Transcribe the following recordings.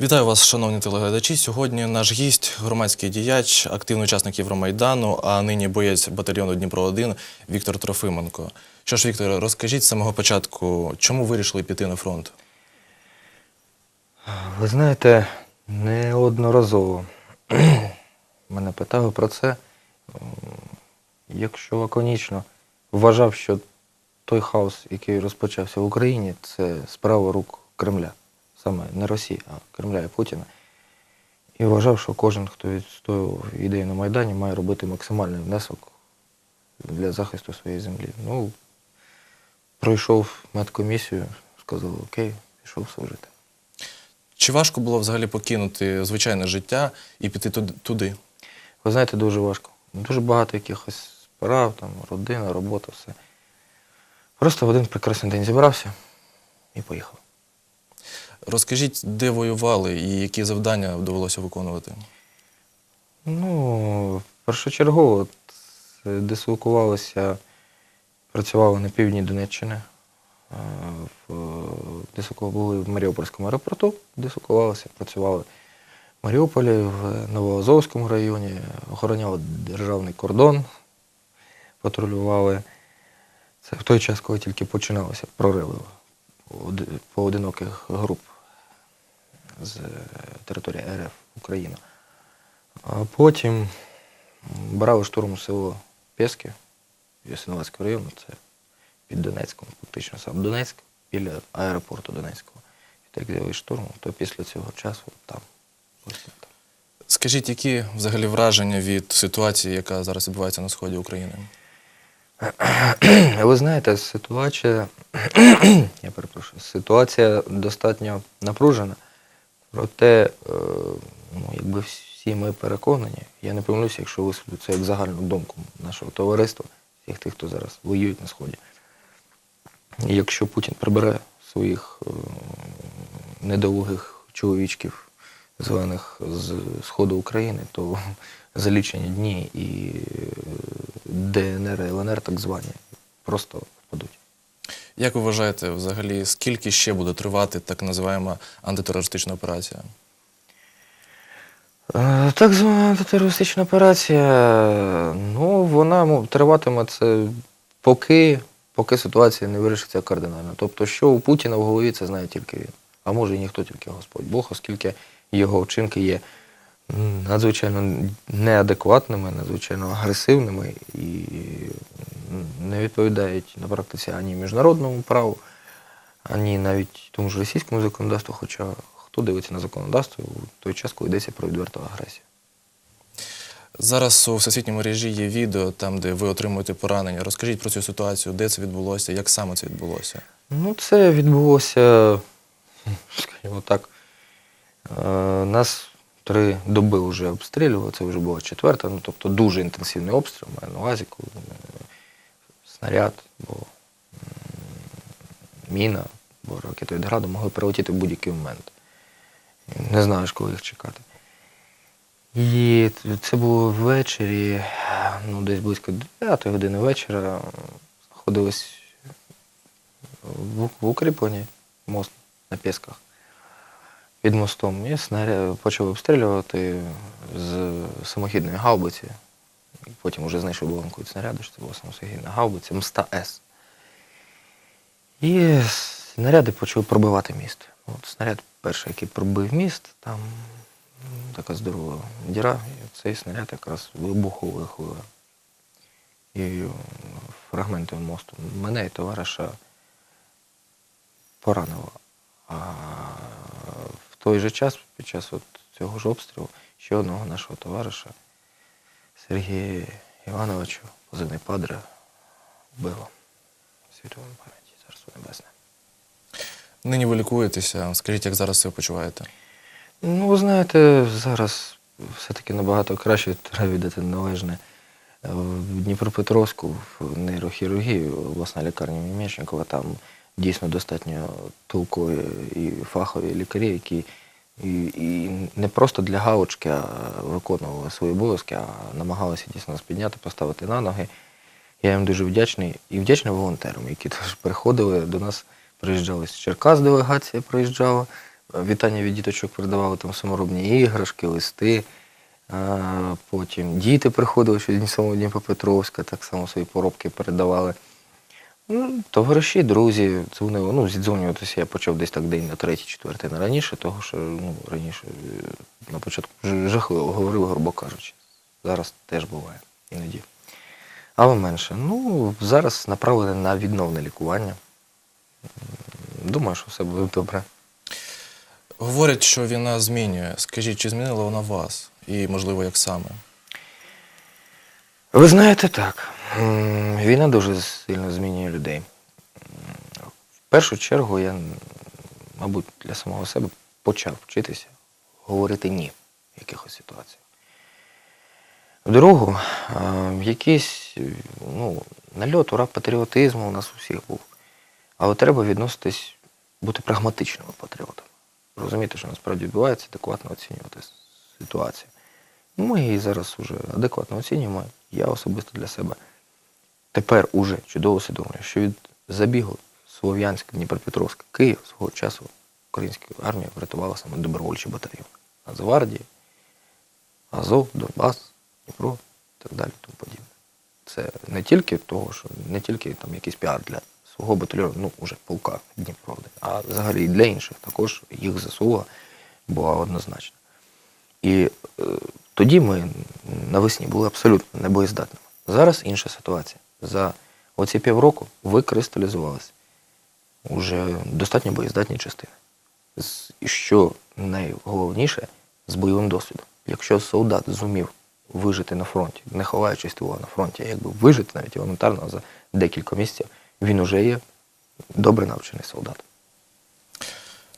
Вітаю вас, шановні телеглядачі. Сьогодні наш гість, громадський діяч, активний учасник Євромайдану, а нині боєць батальйону Дніпро 1 Віктор Трофименко. Що ж, Віктор, розкажіть з самого початку, чому вирішили піти на фронт? Ви знаєте, неодноразово мене питали про це. Якщо лаконічно, вважав, що той хаос, який розпочався в Україні, це справа рук Кремля. Саме не Росії, а Кремля і Путіна. І вважав, що кожен, хто відстоював ідею на Майдані, має робити максимальний внесок для захисту своєї землі. Ну, пройшов медкомісію, сказали, окей, пішов служити. Чи важко було взагалі покинути звичайне життя і піти туди? Ви знаєте, дуже важко. Дуже багато якихось справ, там, родина, робота, все. Просто в один прекрасний день зібрався і поїхав. Розкажіть, де воювали і які завдання довелося виконувати? Ну, першочергово це дислокувалося, працювали на півдні Донеччини. Е, В, були в Маріупольському аеропорту, дислокувалися, працювали в Маріуполі, в Новоазовському районі, охороняли державний кордон, патрулювали. Це в той час, коли тільки починалися прориви пооди- поодиноких груп з е, території РФ Україна. А потім брали штурм село Пєски Ясиновацького району, це під Донецьком, фактично сам Донецьк, біля аеропорту Донецького. І так взяли штурм, то після цього часу там. ось там. Скажіть, які взагалі враження від ситуації, яка зараз відбувається на сході України? Ви знаєте, ситуація, я перепрошую, ситуація достатньо напружена. Проте, е, ну, якби всі ми переконані, я не помилюся, якщо висловлю це як загальну думку нашого товариства, всіх тих, хто зараз воюють на Сході. Якщо Путін прибере своїх е, недолугих чоловічків, званих з Сходу України, то за лічені дні і е, ДНР і ЛНР так звані просто. Як ви вважаєте, взагалі, скільки ще буде тривати так називаємо антитерористична операція? Е, Так звана антитерористична операція, ну, вона триватиме це поки, поки ситуація не вирішиться кардинально. Тобто, що у Путіна в голові, це знає тільки він. А може і ніхто, тільки Господь Бог, оскільки його вчинки є надзвичайно неадекватними, надзвичайно агресивними і не відповідають на практиці ані міжнародному праву, ані навіть тому ж російському законодавству, хоча хто дивиться на законодавство у той час, коли йдеться про відверту агресію. Зараз у всесвітній мережі є відео, там, де ви отримуєте поранення. Розкажіть про цю ситуацію, де це відбулося, як саме це відбулося? Ну, це відбулося, скажімо так, е, нас три доби вже обстрілювали, це вже була четверта, ну тобто дуже інтенсивний обстріл, маю на увазі, коли е, снаряд, бо міна, бо ракети від граду могли прилетіти в будь-який момент. Не знаєш, коли їх чекати. І це було ввечері, ну, десь близько 9 години вечора. Знаходились в, укріпленні мост на Пєсках під мостом. І снаряд почали обстрілювати з самохідної гаубиці. Потім вже знайшов буленку від снаряду, що це була самохідна гаубиця Мста С. І снаряди почали пробивати міст. От снаряд перший, який пробив міст, там така здорова діра, і цей снаряд якраз вибуховою хвилею. І е, фрагменти мосту мене і товариша поранило. А в той же час, під час от цього ж обстрілу, ще одного нашого товариша, Сергія Івановича, позивний Падре, вбило. Світової пам'яті, царство небесне. Нині ви лікуєтеся. Скажіть, як зараз себе почуваєте? Ну, ви знаєте, зараз все-таки набагато краще треба віддати належне. В Дніпропетровську в нейрохірургії, обласна лікарня Мімечникова, там дійсно достатньо толкові і фахові лікарі, які і, і не просто для галочки а виконували свої обов'язки, а намагалися дійсно нас підняти, поставити на ноги. Я їм дуже вдячний і вдячний волонтерам, які теж приходили до нас, приїжджали з Черкас, делегація приїжджала, Вітання від діточок передавали там саморобні іграшки, листи. Потім діти приходили ще з Дніпропетровська, так само свої поробки передавали. Ну, товариші, друзі, дзвонили. Ну, зідзвонюватися я почав десь так день на третій, четвертий, не раніше, того що ну, раніше е, на початку жахливо говорив, грубо кажучи. Зараз теж буває іноді. Але менше. Ну, зараз направлене на відновне лікування. Думаю, що все буде добре. Говорять, що війна змінює. Скажіть, чи змінила вона вас? І, можливо, як саме? Ви знаєте, так. Війна дуже сильно змінює людей. В першу чергу я, мабуть, для самого себе почав вчитися говорити ні в якихось ситуаціях. В другу, якийсь ну, нальот, ура патріотизму у нас у всіх був. Але треба відноситись, бути прагматичними патріотами. Розуміти, що насправді відбувається, адекватно оцінювати ситуацію. Ми її зараз вже адекватно оцінюємо. Я особисто для себе тепер уже чудово усвідомлюю, що від забігу Слов'янськ, Дніпропетровськ, Київ свого часу українська армія врятувала саме добровольчий батальйон. Нацгвардії, Азов, Донбас, Дніпро і так далі. Тому подібне. Це не тільки того, що не тільки там якийсь піар для свого батальйону, ну уже полка Дніпро, а взагалі і для інших також їх заслуга була однозначна. І е, тоді ми навесні були абсолютно небоєздатними. Зараз інша ситуація. За оці півроку викристалізувалися уже достатньо боєздатні частини. І що найголовніше з бойовим досвідом. Якщо солдат зумів вижити на фронті, не ховаючись того на фронті, а якби вижити навіть елементарно за декілька місяців, він уже є добре навчений солдат.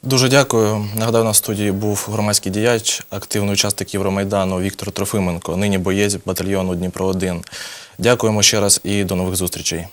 Дуже дякую. Нагадаю, на студії був громадський діяч, активний учасник Євромайдану Віктор Трофименко, нині боєць батальйону Дніпро 1 Дякуємо ще раз і до нових зустрічей.